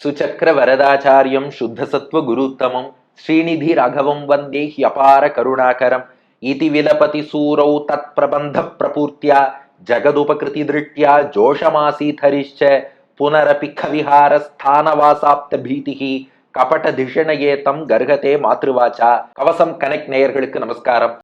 சுச்சக்கர வரதாச்சாரியம் சுத்தசத்வ குருத்தமம் ஸ்ரீநிதி ரகவம் வந்தே ஹியபார கருணாகரம் இதி விலபதி சூரௌ தத் பிரபந்த பிரபூர்த்தியா ஜகதுபகிருதி திருஷ்டியா ஜோஷமாசீதரிஷ்ச புனரபி கவிஹார ஸ்தானவாசாப்த பீதிஹி கபட திஷணயே தம் கர்கதே மாத்ருவாச்சா கவசம் கனெக்ட் நேயர்களுக்கு நமஸ்காரம்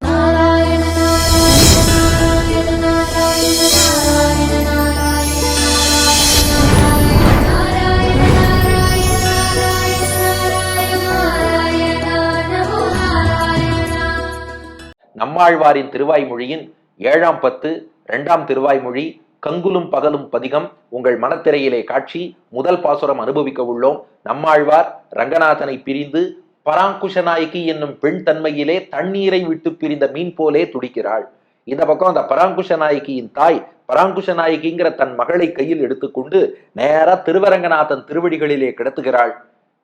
நம்மாழ்வாரின் திருவாய்மொழியின் ஏழாம் பத்து இரண்டாம் திருவாய்மொழி கங்குலும் பகலும் பதிகம் உங்கள் மனத்திரையிலே காட்சி முதல் பாசுரம் அனுபவிக்க உள்ளோம். நம்மாழ்வார் ரங்கநாதனை பிரிந்து பராங்குஷநாயகி என்னும் பெண் தன்மையிலே தண்ணீரை விட்டு பிரிந்த மீன் போலே துடிக்கிறாள். இந்த பக்கம் அந்த பராங்குஷநாயகியின் தாய் பராங்குஷநாயகிங்கிற தன் மகளை கையில் எடுத்துக்கொண்டு நேரா திருவரங்கநாதன் திருவடிகளிலே கிடத்துகிறாள்.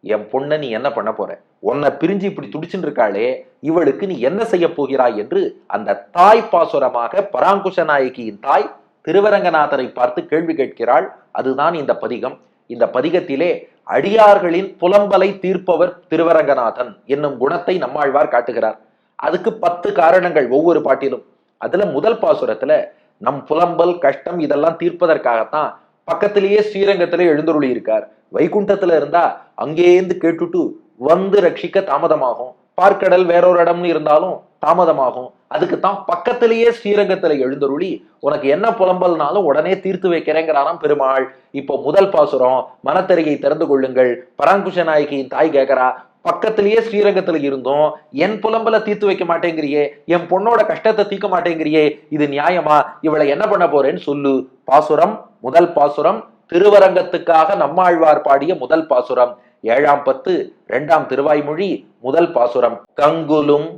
என் பொண்ணை நீ என்ன பண்ண போற? உன்னை பிரிஞ்சு இப்படி துடிச்சுட்டு இருக்காளே இவளுக்கு நீ என்ன செய்ய போகிறாய் என்று அந்த தாய் பாசுரமாக பராங்குஷ நாயகியின் தாய் திருவரங்கநாதரை பார்த்து கேள்வி கேட்கிறாள். அதுதான் இந்த பதிகம். இந்த பதிகத்திலே அடியார்களின் புலம்பலை தீர்ப்பவர் திருவரங்கநாதன் என்னும் குணத்தை நம்மாழ்வார் காட்டுகிறார். அதுக்கு பத்து காரணங்கள் ஒவ்வொரு பாட்டிலும். அதுல முதல் பாசுரத்துல நம் புலம்பல் கஷ்டம் இதெல்லாம் தீர்ப்பதற்காகத்தான் பக்கத்திலேயே ஸ்ரீரங்கத்திலே எழுந்தருளி இருக்கார் வைகுண்டத்துல இருந்தா அங்கேருந்து கேட்டுட்டு வந்து ரட்சிக்க தாமதமாகும். பார்க்கடல் வேறொரு இடம்னு இருந்தாலும் தாமதமாகும். அதுக்கு தான் பக்கத்திலேயே ஸ்ரீரங்கத்துல எழுந்தருளி உனக்கு என்ன புலம்பல்னாலும் உடனே தீர்த்து வைக்கிறேங்கிறாராம் பெருமாள். இப்போ முதல் பாசுரம் மனத்தருகை திறந்து கொள்ளுங்கள். பராங்குஷ நாயகியின் தாய் கேட்கறா பக்கத்திலேயே ஸ்ரீரங்கத்துல இருந்தும். என் புலம்பல தீர்த்து வைக்க மாட்டேங்கிறியே. என் பொண்ணோட கஷ்டத்தை தீர்க்க மாட்டேங்கிறியே. இது நியாயமா? இவளை என்ன பண்ண போறேன்னு சொல்லு. பாசுரம் முதல் பாசுரம் திருவரங்கத்துக்காக நம்மாழ்வார் பாடிய முதல் பாசுரம். ஏழாம் பத்து இரண்டாம் திருவாய்மொழி முதல் பாசுரம். கங்குலும்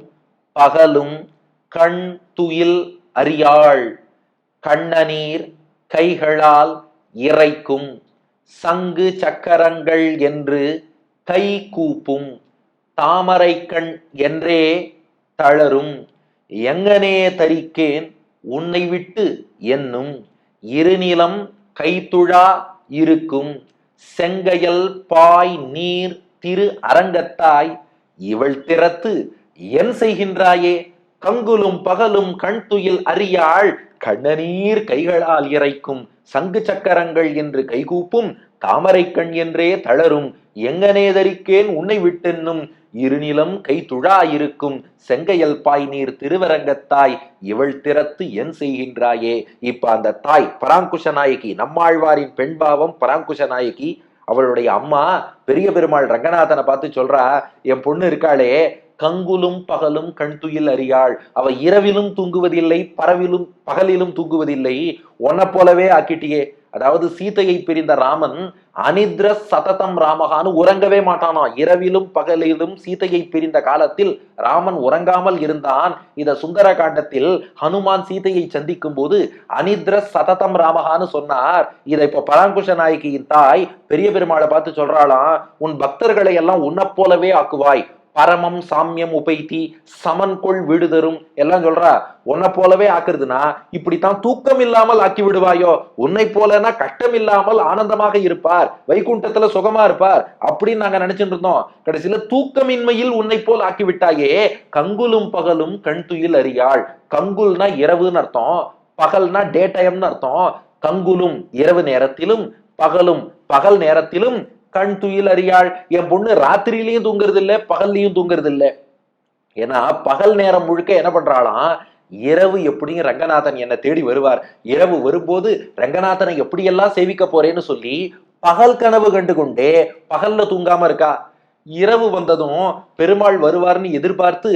பகலும் கண் துயில் அறியாள் கண்ணநீர் கைகளால் இறைக்கும். சங்கு சக்கரங்கள் என்று கை கூப்பும். தாமரை கண் என்றே தளரும். எங்கனே தரிக்கேன் உன்னை விட்டு என்னும். இருநிலம் கைத்துழா இருக்கும். செங்கையல் பாய் நீர் திரு அரங்கத்தாய் இவள் திறத்து என் செய்கின்றாயே. கங்குலும் பகலும் கண் துயில் அறியாள் கண்ணநீர் கைகளால் இறைக்கும். சங்கு சக்கரங்கள் என்று கைகூப்பும் தாமரை கண் என்றே தளரும். எங்கனே தரிக்கேன் உன்னை விட்டென்னும். இருநிலம் கை துழாயிருக்கும் செங்கையல் பாய் நீர் திருவரங்கத்தாய். இவள் திறத்து என் செய்கின்றாயே. இப்ப அந்த தாய் பராங்குஷ நாயகி நம்மாழ்வாரின் பெண் பாவம் பராங்குஷ நாயகி அவளுடைய அம்மா பெரிய பெருமாள் ரங்கநாதனை பார்த்து சொல்றா என் பொண்ணு இருக்காளே கங்குலும் பகலும் கண் துயில் அறியாள். அவ இரவிலும் தூங்குவதில்லை பரவிலும் பகலிலும் தூங்குவதில்லை. உன்னை போலவே ஆக்கிட்டியே. அதாவது சீதையை பிரிந்த ராமன் அனித்ர சததம் ராமகான்னு உறங்கவே மாட்டானா. இரவிலும் பகலிலும் சீதையை பிரிந்த காலத்தில் ராமன் உறங்காமல் இருந்தான். இத சுந்தர காண்டத்தில் ஹனுமான் சீதையை சந்திக்கும் போது அனித்ர சததம் ராமகான்னு சொன்னார். இதை இப்ப பராங்குஷ நாயகியின் தாய் பெரிய பெருமாளை பார்த்து சொல்றாளாம் உன் பக்தர்களை எல்லாம் உன்னை போலவே ஆக்குவாய். பரமம் சாமியம் உபைத்தி சமன் கொள் வீடு தரும் எல்லாம் சொல்றா உன்னை போலவே ஆக்குறதுனா இப்படித்தான் தூக்கம் இல்லாமல் ஆக்கி விடுவாயோ? உன்னை போலனா கஷ்டம் இல்லாமல் ஆனந்தமாக இருப்பார் வைகுண்டத்துல சுகமா இருப்பார். அப்படின்னு நாங்க நினைச்சிட்டு இருந்தோம். கடைசியில தூக்கமின்மையில் உன்னை போல் ஆக்கி விட்டாயே கங்குலும் பகலும் கண் துயில் அறியாள். கங்குல்னா இரவுன்னு அர்த்தம் பகல்னா டே டைம்னு அர்த்தம். கங்குலும் இரவு நேரத்திலும் பகலும் பகல் நேரத்திலும் கண் துயில் அறியாள். என் பொண்ணு ராத்திரியிலையும் தூங்குறது இல்லை பகல்லையும் தூங்குறது இல்லை ஏன்னா பகல் நேரம் முழுக்க என்ன பண்றாளாம்? இரவு எப்படியும் ரங்கநாதன் என்னை தேடி வருவார். இரவு வரும்போது ரங்கநாதனை எப்படியெல்லாம் சேவிக்க போறேன்னு சொல்லி பகல் கனவு கண்டு கொண்டே பகல்ல தூங்காம இருக்கா? இரவு வந்ததும் பெருமாள் வருவார்னு எதிர்பார்த்து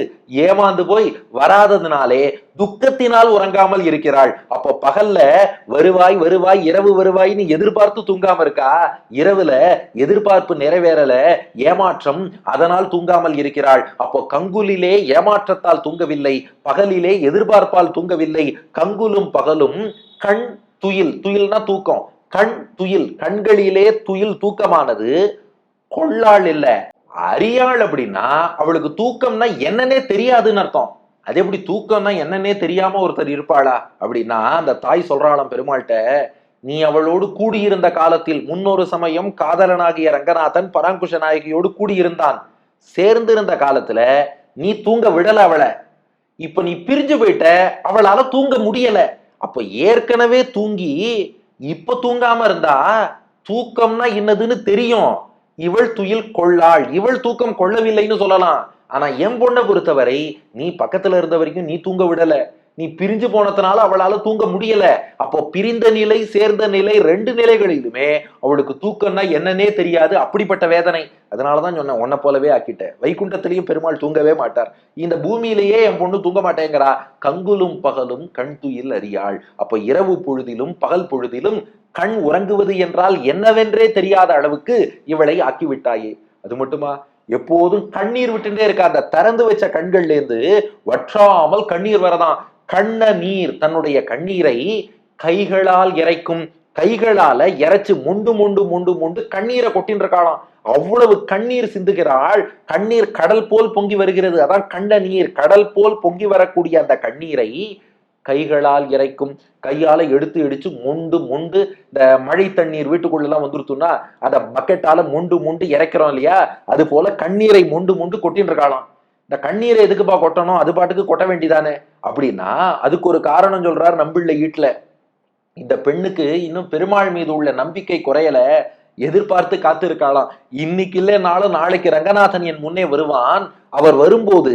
ஏமாந்து போய் வராததுனாலே துக்கத்தினால் உறங்காமல் இருக்கிறாள். அப்போ பகல்ல வருவாய் வருவாய் இரவு வருவாய்னு எதிர்பார்த்து தூங்காம இருக்கா? இரவுல எதிர்பார்ப்பு நிறைவேறல ஏமாற்றம் அதனால் தூங்காமல் இருக்கிறாள். அப்போ கங்குலிலே ஏமாற்றத்தால் தூங்கவில்லை பகலிலே எதிர்பார்ப்பால் தூங்கவில்லை கங்குலும் பகலும் கண் துயில் துயில்னா தூக்கம் கண் துயில் கண்களிலே துயில் தூக்கமானது கொள்ளாள் இல்லை. அறியாள் அப்படின்னா அவளுக்கு தூக்கம்னா என்னன்னே தெரியாதுன்னு அர்த்தம். அது எப்படி தூக்கம்னா என்னன்னே தெரியாம ஒருத்தர் இருப்பாளா? அப்படின்னா அந்த தாய் சொல்றாளாம் பெருமாள்கிட்ட நீ அவளோடு கூடியிருந்த காலத்தில் முன்னொரு சமயம் காதலனாகிய ரங்கநாதன் பராங்குஷ நாயகியோடு கூடியிருந்தான். சேர்ந்திருந்த காலத்துல நீ தூங்க விடல அவளை. இப்ப நீ பிரிஞ்சு போயிட்ட அவளால தூங்க முடியல. அப்ப ஏற்கனவே தூங்கி இப்ப தூங்காம இருந்தா தூக்கம்னா என்னதுன்னு தெரியும். இவள் துயில் கொள்ளாள். இவள் தூக்கம் கொள்ளவில்லைன்னு சொல்லலாம். ஆனா என் பொண்ணை பொறுத்தவரை நீ பக்கத்துல இருந்த வரைக்கும் நீ தூங்க விடல. நீ பிரிஞ்சு போனதுனால அவளால தூங்க முடியல. அப்போ பிரிந்த நிலை சேர்ந்த நிலை ரெண்டு நிலைகளிலுமே அவளுக்கு தூக்கம்னா என்னன்னே தெரியாது. அப்படிப்பட்ட வேதனை. அதனாலதான் சொன்னேன் உன்னை போலவே ஆக்கிட்டேன். வைகுண்டத்திலையும் பெருமாள் தூங்கவே மாட்டார். இந்த பூமியிலேயே என் பொண்ணு தூங்க மாட்டேங்கிறா. கங்குலும் பகலும் கண் துயில் அறியாள் அப்போ இரவு பொழுதிலும் பகல் பொழுதிலும் கண் உறங்குவது என்றால் என்னவென்றே தெரியாத அளவுக்கு இவளை ஆக்கிவிட்டாயே. அது மட்டுமா? எப்போதும் கண்ணீர் விட்டுட்டே இருக்கா. அந்த திறந்து வச்ச கண்கள்ல இருந்து வற்றாமல் கண்ணீர் வரதான். கண்ண நீர் தன்னுடைய கண்ணீரை கைகளால் இறைக்கும். கைகளால இறைச்சு முண்டு முண்டு முண்டு முண்டு கண்ணீரை கொட்டின்றிருக்காளாம். அவ்வளவு கண்ணீர் சிந்துகிறாள். கண்ணீர் கடல் போல் பொங்கி வருகிறது. அதான் கண்ட நீர். கடல் போல் பொங்கி வரக்கூடிய அந்த கண்ணீரை கைகளால் இறைக்கும் கையால எடுத்து இடிச்சு முண்டு முண்டு இந்த மழை தண்ணீர் வீட்டுக்குள்ள எல்லாம் வந்துருத்துன்னா அதை பக்கெட்டால முண்டு முண்டு இறைக்கிறோம் இல்லையா? அது போல கண்ணீரை முண்டு முண்டு கொட்டின்னு இருக்கலாம் இந்த கண்ணீரை எதுக்குப்பா கொட்டணும்? அது பாட்டுக்கு கொட்ட வேண்டிதானே? அப்படின்னா அதுக்கு ஒரு காரணம் சொல்றார் நம்பிள்ளை வீட்டுல இந்த பெண்ணுக்கு இன்னும் பெருமாள் மீது உள்ள நம்பிக்கை குறையல. எதிர்பார்த்து காத்து இருக்காளாம் இன்னைக்கு இல்லைனாலும் நாளைக்கு ரங்கநாதன் என் முன்னே வருவான். அவர் வரும்போது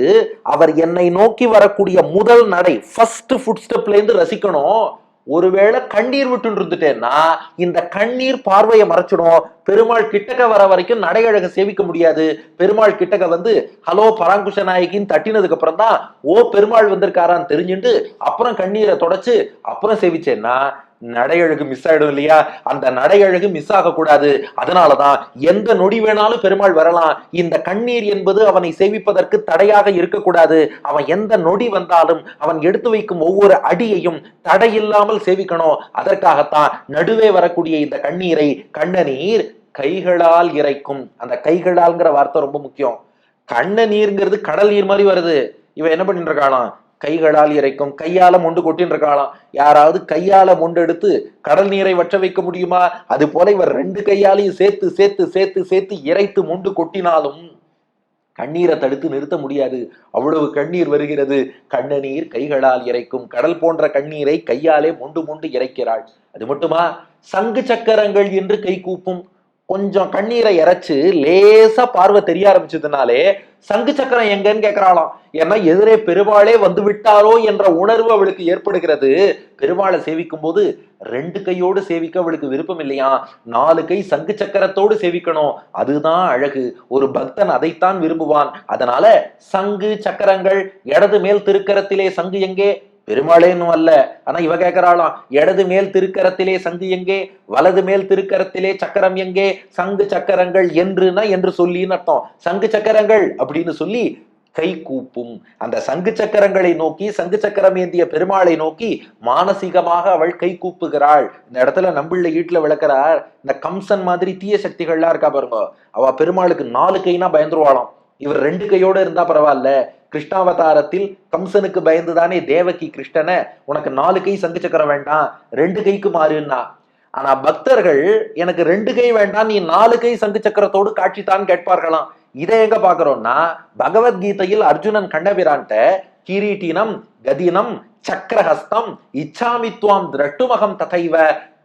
அவர் என்னை நோக்கி வரக்கூடிய முதல் நடை ஃபர்ஸ்ட் ஃபுட் ஸ்டெப்ல இருந்து ரசிக்கணும். ஒருவேளை கண்ணீர் விட்டு இருந்துட்டேன்னா இந்த கண்ணீர் பார்வையை மறைச்சிடும். பெருமாள் கிட்டக்க வர வரைக்கும் நடையழக சேவிக்க முடியாது. பெருமாள் கிட்டக்க வந்து ஹலோ பராங்குஷ நாயகின்னு தட்டினதுக்கு அப்புறம் தான் ஓ பெருமாள் வந்திருக்காரான்னு தெரிஞ்சுட்டு அப்புறம் கண்ணீரை தொடச்சு அப்புறம் சேவிச்சேன்னா நடையழகு மிஸ் ஆயிடும் இல்லையா? அந்த நடையழகு மிஸ் ஆகக்கூடாது. அதனாலதான் எந்த நொடி வேணாலும் பெருமாள் வரலாம். இந்த கண்ணீர் என்பது அவனை சேவிப்பதற்கு தடையாக இருக்கக்கூடாது. அவன் எந்த நொடி வந்தாலும் அவன் எடுத்து வைக்கும் ஒவ்வொரு அடியையும் தடையில்லாமல் சேவிக்கணும். அதற்காகத்தான் நடுவே வரக்கூடிய இந்த கண்ணீரை கண்ணநீர் கைகளால் இறைக்கும். அந்த கைகளால்ங்கிற வார்த்தை ரொம்ப முக்கியம். கண்ண நீர்ங்கிறது கடல் நீர் மாதிரி வருது. இவன் என்ன பண்ணிட்டு இருக்கானா கைகளால் இறைக்கும் கையால மொண்டு கொட்டின்னு இருக்காளாம் யாராவது கையால மொண்டு எடுத்து கடல் நீரை வற்ற வைக்க முடியுமா? அது போல இவர் ரெண்டு கையாலையும் சேர்த்து சேர்த்து சேர்த்து சேர்த்து இறைத்து மொண்டு கொட்டினாலும் கண்ணீரை தடுத்து நிறுத்த முடியாது. அவ்வளவு கண்ணீர் வருகிறது. கண்ண நீர் கைகளால் இறைக்கும். கடல் போன்ற கண்ணீரை கையாலே மொண்டு மொண்டு இறைக்கிறாள். அது மட்டுமா? சங்கு சக்கரங்கள் என்று கை கூப்பும். கொஞ்சம் கண்ணீரை இறைச்சு லேசா பார்வை தெரிய ஆரம்பிச்சதுனாலே சங்கு சக்கரம் எங்கன்னு கேட்கிறாளாம் ஏன்னா எதிரே பெருமாளே வந்து விட்டாரோ என்ற உணர்வு அவளுக்கு ஏற்படுகிறது. பெருமாளை சேவிக்கும் போது ரெண்டு கையோடு சேவிக்க அவளுக்கு விருப்பம் இல்லையா? நாலு கை சங்கு சக்கரத்தோடு சேவிக்கணும். அதுதான் அழகு. ஒரு பக்தன் அதைத்தான் விரும்புவான். அதனால சங்கு சக்கரங்கள் இடது மேல் திருக்கரத்திலே சங்கு எங்கே? பெருமாளேன்னு அல்ல. ஆனா இவ கேட்கிறாளாம் இடது மேல் திருக்கரத்திலே சங்கு எங்கே? வலது மேல் திருக்கரத்திலே சக்கரம் எங்கே? சங்கு சக்கரங்கள் என்றுனா என்று சொல்லின்னு அர்த்தம். சங்கு சக்கரங்கள் அப்படின்னு சொல்லி கை கூப்பும். அந்த சங்கு சக்கரங்களை நோக்கி சங்கு சக்கரம் ஏந்திய பெருமாளை நோக்கி மானசீகமாக அவள் கை கூப்புகிறாள். இந்த இடத்துல நம்பிள்ள வீட்டுல விளக்குறார் இந்த கம்சன் மாதிரி தீய சக்திகள்லாம் இருக்கா பாருங்க. அவ பெருமாளுக்கு நாலு கைனா பயந்துருவாளாம். இவர் ரெண்டு கையோட இருந்தா பரவாயில்ல. கிருஷ்ணாவதாரத்தில் கம்சனுக்கு பயந்துதானே தேவகி கிருஷ்ணனை? உனக்கு நாலு கை சங்கு சக்கரம் வேண்டாம் ரெண்டு கைக்கு மாறுன்னா. ஆனா பக்தர்கள் எனக்கு ரெண்டு கை வேண்டாம் நீ நாலு கை சங்கு சக்கரத்தோடு காட்சி தான் கேட்பார்களாம். இதை எங்க பாக்குறோம்னா பகவத்கீதையில் அர்ஜுனன் கண்டபிரான்ட்ட கிரீட்டினம் கதினம் சக்கரஹஸ்தம் இச்சாமித்வாம் திரட்டுமகம் ததைவ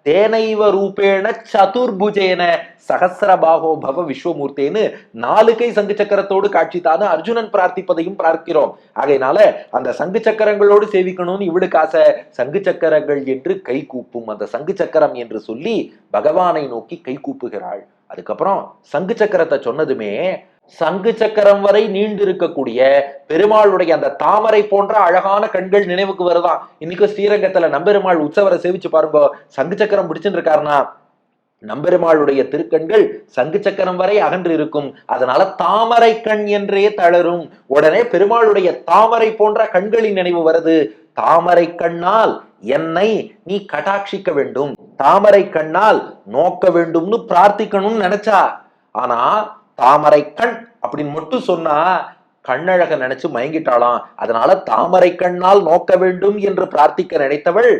தேனைவ ரூபேண சதுர்புஜேன சகசரபாகோ பவ விஸ்வமூர்த்தேன்னு நாலு கை சங்கு சக்கரத்தோடு காட்சி தானு அர்ஜுனன் பிரார்த்திப்பதையும் பார்க்கிறோம். ஆகையினால அந்த சங்கு சக்கரங்களோடு சேவிக்கணும்னு இவளுக்கு ஆசை. சங்கு சக்கரங்கள் என்று கை கூப்பும் அந்த சங்கு சக்கரம் என்று சொல்லி பகவானை நோக்கி கை கூப்புகிறாள். அதுக்கப்புறம் சங்கு சக்கரத்தை சொன்னதுமே சங்கு சக்கரம் வரை நீண்டிருக்கக்கூடிய பெருமாளுடைய அந்த தாமரை போன்ற அழகான கண்கள் நினைவுக்கு வருதான் இன்னைக்கும் ஸ்ரீரங்கத்துல நம்பெருமாள் உற்சவரை சேவிச்சு பாருங்க. சங்கு சக்கரம் பிடிச்சுட்டு இருக்காருன்னா நம்பெருமாளுடைய திருக்கண்கள் சங்கு சக்கரம் வரை அகன்று இருக்கும் அதனால தாமரை கண் என்றே தளரும். உடனே பெருமாளுடைய தாமரை போன்ற கண்களின் நினைவு வருது. தாமரை கண்ணால் என்னை நீ கடாட்சிக்க வேண்டும். தாமரை கண்ணால் நோக்க வேண்டும்னு பிரார்த்திக்கணும்னு நினைச்சா. ஆனா தாமரை கண் அப்படின்னு மட்டும் சொன்னா கண்ணழக நினைச்சு மயங்கிட்டாளாம். அதனால தாமரை கண்ணால் நோக்க வேண்டும் என்று பிரார்த்திக்க நினைத்தவள்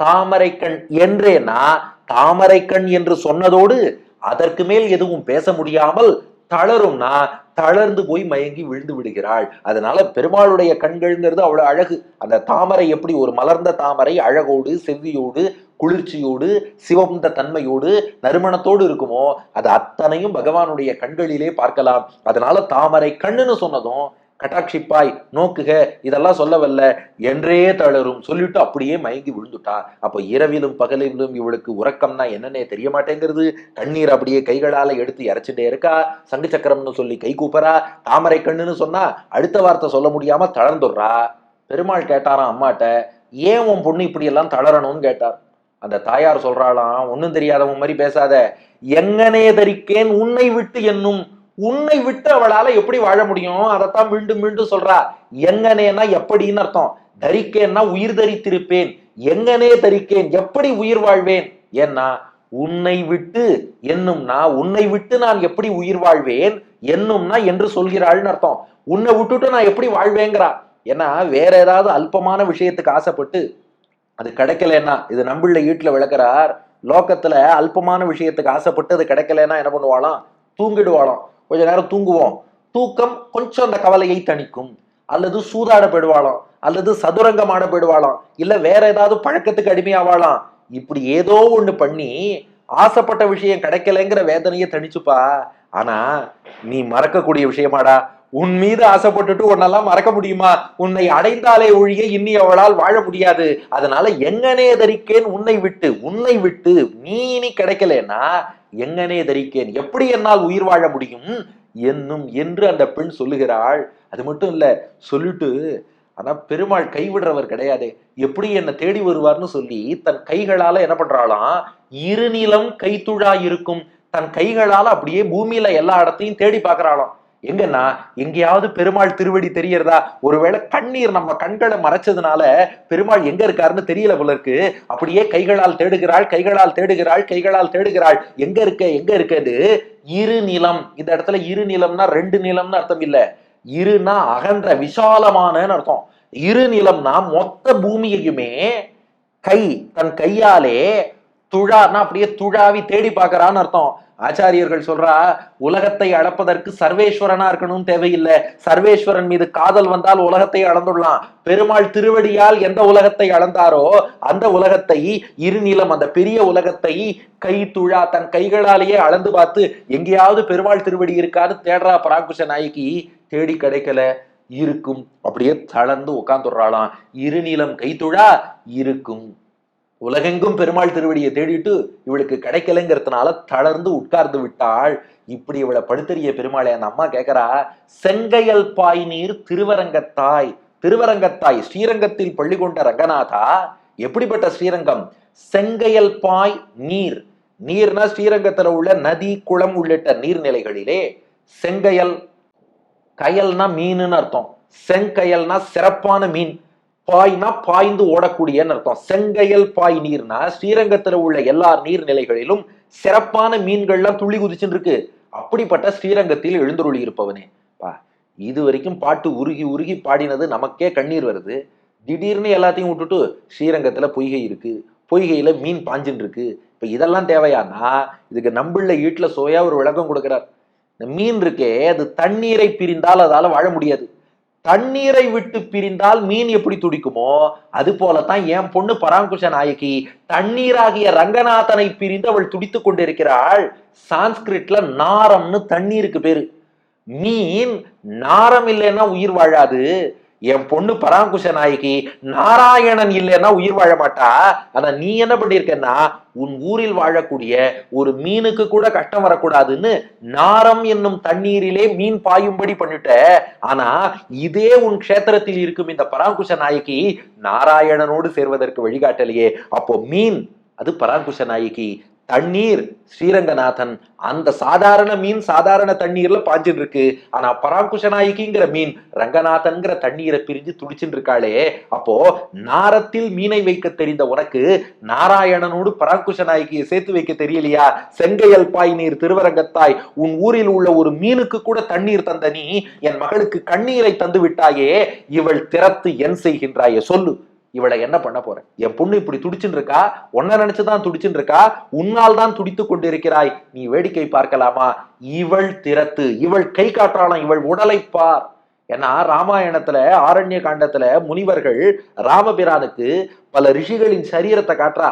தாமரை கண் என்றேனா? தாமரை கண் என்று சொன்னதோடு அதற்கு மேல் எதுவும் பேச முடியாமல் தளரும்னா தளர்ந்து போய் மயங்கி விழுந்து விடுகிறாள். அதனால பெருமாளுடைய கண்கள்ங்கிறது அவ்வளவு அழகு. அந்த தாமரை எப்படி ஒரு மலர்ந்த தாமரை அழகோடு செவ்வியோடு குளிர்ச்சியோடு சிவந்த தன்மையோடு நறுமணத்தோடு இருக்குமோ அது அத்தனையும் பகவானுடைய கண்களிலே பார்க்கலாம். அதனால தாமரை கண்ணுன்னு சொன்னதும் கட்டாட்சிப்பாய் நோக்குக இதெல்லாம் சொல்லவல்ல என்றே தளரும் சொல்லிட்டு அப்படியே மயங்கி விழுந்துட்டா. அப்போ இரவிலும் பகலிலும் இவளுக்கு உறக்கம்னா என்னன்னே தெரிய மாட்டேங்கிறது கண்ணீர் அப்படியே கைகளால எடுத்து இறைச்சிட்டே இருக்கா. சங்கு சக்கரம்னு சொல்லி கை கூப்பரா தாமரை கண்ணுன்னு சொன்னா அடுத்த வார்த்தை சொல்ல முடியாம தளர்ந்துடுறா. பெருமாள் கேட்டாராம் அம்மாட்ட ஏன் உன் பொண்ணு இப்படி எல்லாம் தளரணும்னு கேட்டார் அந்த தாயார் சொல்றாளாம் ஒன்றும் தெரியாதவன் மாதிரி பேசாத. எங்கனே தரிக்கேன் உன்னை விட்டு என்னும். உன்னை விட்டு அவளால எப்படி வாழ முடியும்? அதைத்தான் மீண்டும் மீண்டும் சொல்றா. எங்கனேனா எப்படின்னு அர்த்தம். தரிக்கேன்னா உயிர் தரித்திருப்பேன். எங்கனே தரிக்கேன் எப்படி உயிர் வாழ்வேன்? ஏன்னா உன்னை விட்டு என்னும்னா உன்னை விட்டு நான் எப்படி உயிர் வாழ்வேன்? என்னும்னா என்று சொல்கிறாள்னு அர்த்தம். உன்னை விட்டுட்டு நான் எப்படி வாழ்வேங்கிறா? ஏன்னா வேற ஏதாவது அல்பமான விஷயத்துக்கு ஆசைப்பட்டு அது கிடைக்கலன்னா இது நம்பிள்ள ஈட்டில் விளக்குறார் லோக்கத்துல அல்பமான விஷயத்துக்கு ஆசைப்பட்டு அது கிடைக்கலன்னா என்ன பண்ணுவாளாம்? தூங்கிடுவாளாம். கொஞ்ச நேரம் தூங்குவோம். தூக்கம் கொஞ்சம் அந்த கவலையை தணிக்கும். அல்லது சூதாட போயிடுவாளாம். அல்லது சதுரங்கம் ஆட போயிடுவாளாம். இல்ல வேற ஏதாவது பழக்கத்துக்கு அடிமையாவாளாம். இப்படி ஏதோ ஒண்ணு பண்ணி ஆசைப்பட்ட விஷயம் கிடைக்கலைங்கிற வேதனையை தணிச்சுப்பா. ஆனா நீ மறக்கக்கூடிய விஷயமாடா. உன் மீது ஆசைப்பட்டுட்டு உன்னெல்லாம் மறக்க முடியுமா? உன்னை அடைந்தாலே ஒழிய இன்னி அவளால் வாழ முடியாது. அதனால எங்கனே தரிக்கேன் உன்னை விட்டு உன்னை விட்டு நீ இனி கிடைக்கலன்னா எங்கனே தரிக்கேன். எப்படி என்னால் உயிர் வாழ முடியும்? என்னும் என்று அந்த பெண் சொல்லுகிறாள். அது மட்டும் இல்ல சொல்லிட்டு ஆனா பெருமாள் கைவிடுறவர் கிடையாது. எப்படி என்னை தேடி வருவார்னு சொல்லி தன் கைகளால என்ன பண்றாளாம்? இருநிலம் கைத்துழா இருக்கும் தன் கைகளால அப்படியே பூமியில எல்லா இடத்தையும் தேடி பார்க்கறாளாம். எங்கன்னா எங்கேயாவது பெருமாள் திருவடி தெரியறதா ஒருவேளை கண்ணீர் நம்ம கண்களை மறைச்சதுனால பெருமாள் எங்க இருக்காருன்னு தெரியல போல இருக்கு. அப்படியே கைகளால் தேடுகிறாள் கைகளால் தேடுகிறாள் கைகளால் தேடுகிறாள். எங்க இருக்க எங்க இருக்குது இரு நிலம். இந்த இடத்துல இரு நிலம்னா ரெண்டு நிலம்னு அர்த்தம் இல்ல. இருனா அகன்ற விசாலமானன்னு அர்த்தம். இரு நிலம்னா மொத்த பூமியையுமே கை தன் கையாலே துழான்னா அப்படியே துழாவி தேடி பார்க்கறான்னு அர்த்தம். ஆச்சாரியர்கள் சொல்றா உலகத்தை அளப்பதற்கு சர்வேஸ்வரனா இருக்கணும் தேவையில்லை. சர்வேஸ்வரன் மீது காதல் வந்தால் உலகத்தை அளந்துடலாம். பெருமாள் திருவடியால் எந்த உலகத்தை அளந்தாரோ அந்த உலகத்தை இருநிலம் அந்த பெரிய உலகத்தை கை துழா தன் கைகளாலேயே அளந்து பார்த்து எங்கேயாவது பெருமாள் திருவடி இருக்கான்னு தேடுறா பராகுஷ நாயகி தேடி கிடைக்கல. இருக்கும். அப்படியே தளர்ந்து உட்காந்துடுறாளாம் இருநிலம் கைத்துழா இருக்கும். உலகெங்கும் பெருமாள் திருவடியை தேடிட்டு இவளுக்கு கிடைக்கலைங்கிறதுனால தளர்ந்து உட்கார்ந்து விட்டாள். இப்படி இவளை படுத்தறிய பெருமாளை அந்த அம்மா கேட்கறா செங்கையல் பாய் நீர் திருவரங்கத்தாய் திருவரங்கத்தாய் ஸ்ரீரங்கத்தில் பள்ளி கொண்ட ரங்கநாதா எப்படிப்பட்ட ஸ்ரீரங்கம்? செங்கையல் பாய் நீர். நீர்னா ஸ்ரீரங்கத்துல உள்ள நதி குளம் உள்ளிட்ட நீர்நிலைகளிலே செங்கையல் கயல்னா மீனுன்னு அர்த்தம். செங்கயல்னா சிறப்பான மீன். பாய்னா பாய்ந்து ஓடக்கூடியன்னு அர்த்தம். செங்கையல் பாய் நீர்னா ஸ்ரீரங்கத்துல உள்ள எல்லா நீர்நிலைகளிலும் சிறப்பான மீன்கள்லாம் துள்ளி குதிச்சுன்னு இருக்கு. அப்படிப்பட்ட ஸ்ரீரங்கத்தில் எழுந்தருளி இருப்பவனே. பா இது வரைக்கும் பாட்டு உருகி உருகி பாடினது நமக்கே கண்ணீர் வருது. திடீர்னு எல்லாத்தையும் விட்டுட்டு ஸ்ரீரங்கத்துல பொய்கை இருக்கு. பொய்கையில மீன் பாஞ்சுன்னு இருக்கு. இப்ப இதெல்லாம் தேவையானா? இதுக்கு நம்பிள்ள ஈட்டுல சோயா ஒரு விளக்கம் கொடுக்கிறார். இந்த மீன் இருக்கே அது தண்ணீரை பிரிந்தால் அதால வாழ முடியாது. தண்ணீரை விட்டு பிரிந்தால் மீன் எப்படி துடிக்குமோ அது போலத்தான் என் பொண்ணு பராங்குஷ நாயகி தண்ணீராகிய ரங்கநாதனை பிரிந்து அவள் துடித்து கொண்டிருக்கிறாள். சான்ஸ்கிரிட்ல நாரம்னு தண்ணீருக்கு பேரு. மீன் நாரம் இல்லைன்னா உயிர் வாழாது. என் பொண்ணு பராங்குஷ நாயகி நாராயணன் இல்லைன்னா உயிர் வாழ மாட்டா. ஆனா நீ என்ன பண்ணிருக்கன்னா உன் ஊரில் வாழக்கூடிய ஒரு மீனுக்கு கூட கஷ்டம் வரக்கூடாதுன்னு நாரம் என்னும் தண்ணீரிலே மீன் பாயும்படி பண்ணிட்ட. ஆனா இதே உன் க்ஷேத்திரத்தில் இருக்கும் இந்த பராங்குஷ நாயகி நாராயணனோடு சேர்வதற்கு வழிகாட்டலையே. அப்போ மீன் அது பராங்குஷ நாயகி தண்ணீர் ஸ்ரீரங்கநாதன். அந்த சாதாரண மீன் சாதாரண தண்ணீர்ல பாஞ்சிட்டு இருக்கு ஆனா பராங்குஷ நாயகிங்கிற மீன் ரங்கநாதன்கிற தண்ணீரை பிரிஞ்சு துடிச்சுட்டு இருக்காளே அப்போ நாரத்தில் மீனை வைக்க தெரிந்த உனக்கு நாராயணனோடு பராங்குஷ நாயகியை சேர்த்து வைக்க தெரியலையா? செங்கையல் பாய் நீர் திருவரங்கத்தாய் உன் ஊரில் உள்ள ஒரு மீனுக்கு கூட தண்ணீர் தந்த நீ என் மகளுக்கு கண்ணீரை தந்து விட்டாயே இவள் திறத்து என் செய்கின்றாயே. சொல்லு. இவளை என்ன பண்ண போற என் பொண்ணு இப்படி துடிச்சுன்னு இருக்கா? உன்னை நினைச்சுதான் துடிச்சுன்னு இருக்கா? உன்னால் தான் துடித்து கொண்டிருக்கிறாய். நீ வேடிக்கை பார்க்கலாமா? இவள் திறத்து இவள் கை காட்டாளம் இவள் உடலை பார். ஏன்னா ராமாயணத்துல ஆரண்ய காண்டத்துல முனிவர்கள் ராமபிரானுக்கு பல ரிஷிகளின் சரீரத்தை காட்டுறா.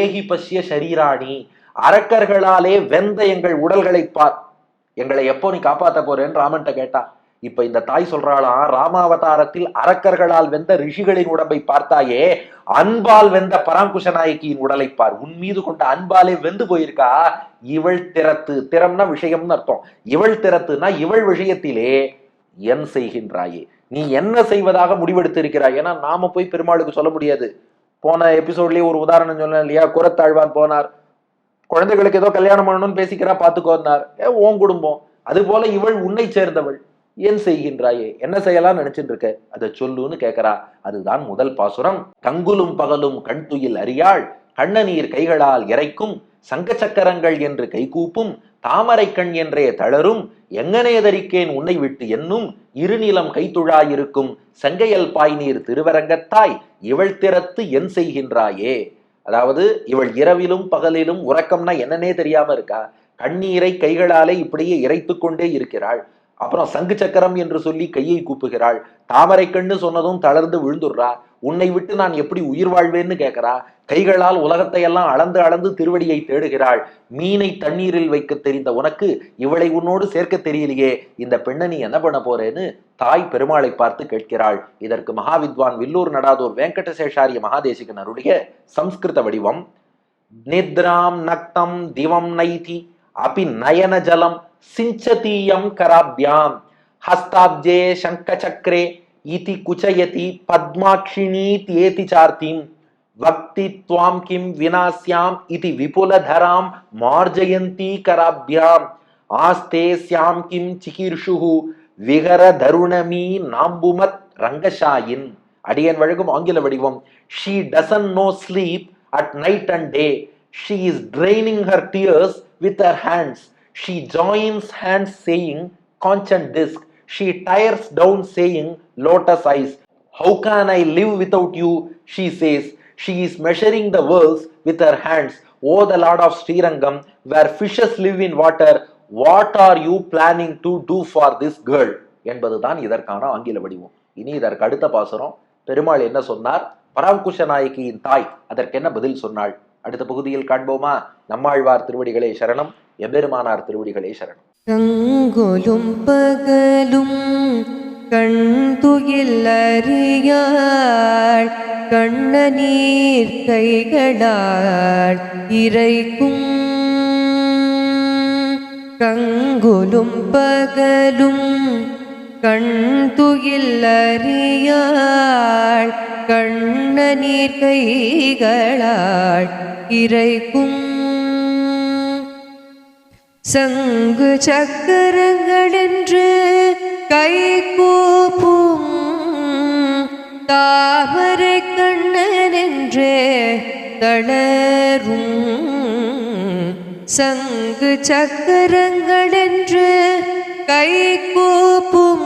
ஏகி பசிய சரீராணி அரக்கர்களாலே வெந்த எங்கள் உடல்களை பார். எங்களை எப்போ நீ காப்பாத்த போறேன்னு ராமன்ட்ட கேட்டா. இப்ப இந்த தாய் சொல்றாளாம் ராமாவதாரத்தில் அரக்கர்களால் வெந்த ரிஷிகளின் உடம்பை பார்த்தாயே அன்பால் வெந்த பராங்குஷ நாயக்கியின் உடலை பார். உன் மீது கொண்ட அன்பாலே வெந்து போயிருக்கா? இவள் திறத்து. திறம்னா விஷயம்னு அர்த்தம். இவள் திறத்துனா இவள் விஷயத்திலே என் செய்கின்றாயே. நீ என்ன செய்வதாக முடிவெடுத்திருக்கிறாய்? ஏன்னா நாம போய் பெருமாளுக்கு சொல்ல முடியாது. போன எபிசோட்லயே ஒரு உதாரணம் சொன்னேன் இல்லையா? குரத்தாழ்வான் போனார். குழந்தைகளுக்கு ஏதோ கல்யாணம் பண்ணணும்னு பேசிக்கிறா பாத்துக்கோன்னார் ஏ ஓன் குடும்பம். அது போல இவள் உன்னை சேர்ந்தவள். ஏன் செய்கின்றாயே? என்ன செய்யலாம் நினைச்சிட்டு இருக்க அதை சொல்லுன்னு கேட்கிறா அதுதான் முதல் பாசுரம். கங்குலும் பகலும் கண் துயில் அறியாள் கண்ணநீர் கைகளால் இறைக்கும். சங்க சக்கரங்கள் என்று கைகூப்பும் தாமரை கண் என்றே தளரும். எங்கனே தரிக்கேன் உன்னை விட்டு என்னும் இருநிலம் கைத்துழாயிருக்கும். செங்கையல் பாய்நீர் திருவரங்கத்தாய். இவள் திறத்து என் செய்கின்றாயே? அதாவது இவள் இரவிலும் பகலிலும் உறக்கம்னா என்னன்னே தெரியாம இருக்கா? கண்ணீரை கைகளாலே இப்படியே இறைத்து கொண்டே இருக்கிறாள். அப்புறம் சங்கு சக்கரம் என்று சொல்லி கையை கூப்புகிறாள். தாமரை கண்ணு சொன்னதும் தளர்ந்து விழுந்துடுறா. உன்னை விட்டு நான் எப்படி உயிர் வாழ்வேன்னு கேட்கிறா கைகளால் உலகத்தை எல்லாம் அளந்து அளந்து திருவடியை தேடுகிறாள். மீனை தண்ணீரில் வைக்க தெரிந்த உனக்கு இவளை உன்னோடு சேர்க்க தெரியலையே. இந்த பெண்ணை நீ என்ன பண்ண போறேன்னு தாய் பெருமாளை பார்த்து கேட்கிறாள். இதற்கு மகாவித்வான் வில்லூர் நடாதூர் வெங்கடசேஷாரிய மகாதேசிகனருடைய சம்ஸ்கிருத வடிவம். நித்ராம் நக்தம் திவம் நைதி. அபி நயன ஜலம் சிஞ்சதீயம் கராபியாம் ஹஸ்தாப்ஜே சங்கச்சக்ரே இதி குச்சயதி பத்மாட்சிணீத்யேதி சார்த்திம் பக்தி துவாம் கிம் வினாஸ்யாம் இதி விபுலதராம் மார்ஜயந்தி கராபியாம் ஆஸ்தே ஸ்யாம் கிம் சிகீர்ஷுஹு விகர தருணமீ நாம்புமத் ரங்கஷாயின் அடியன் வழங்கும் ஆங்கில வடிவம் she doesn't no sleep at night and day she is draining her tears with her hands. She joins hands saying, conch and disc. She tires down saying, lotus eyes. How can I live without you? She says. She is measuring the worlds with her hands. O the Lord of Srirangam, where fishes live in water, what are you planning to do for this girl? என்பதுதான் இதற்கான ஆங்கில வடிவம் இனி இதற்கு அடுத்த பாசுரம் பெருமாள் என்ன சொன்னார் பராங்குஷ நாயகியின் தாய் அதற்கென்ன பதில் சொன்னாள் அடுத்த பகுதியில் காண்போமா? நம்மாழ்வார் திருவடிகளே சரணம் எம்பெருமானார் திருவடிகளே சரணம். கங்குலும் பகலும் கண் அறியாள் கண்ண நீர் கைகளால் இறைக்கும். கங்குலும் பகலும் கண் துயில் அறியாள் கண்ண நீர் கைகளால் இறைக்கும். சங்கு சக்கரங்களென்று கை கூப்பும். தாமரை கண்ணன் என்றே தளரும். சங்கு சக்கரங்களென்று கை கூப்பும்.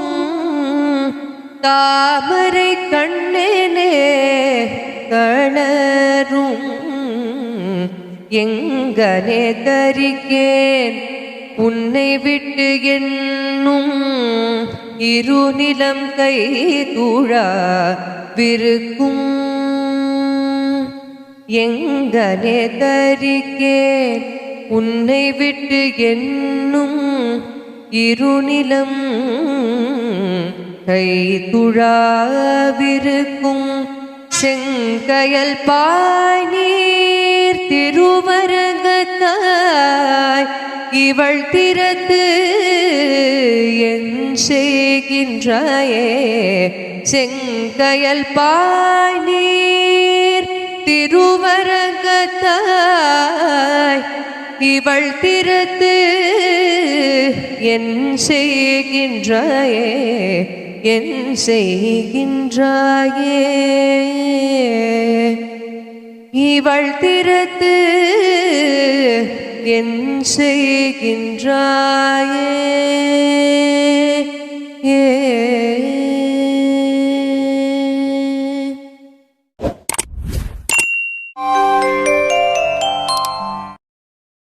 தாமரை கண்ணனே தளரும் எங்கனே தரிக்கேன். உன்னை விட்டு என்னும் இருநிலம் கை தூழா விருக்கும். எங்கனே தரிக்கேன். உன்னை விட்டு என்னும் இருநிலம் கை துழாவிருக்கும் செங்கயல் பாய்நீர் திருவரங்கத்தாய் இவள் திறத்து என் செய்கின்றாயே. செங்கயல் பாய்நீர் திருவரங்கத்தாய் இவள் திறத்து என் செய்கின்றாயே. என் செய்கின்றாயே. இவள் திறத்து என் செய்கின்றாயே. ஏ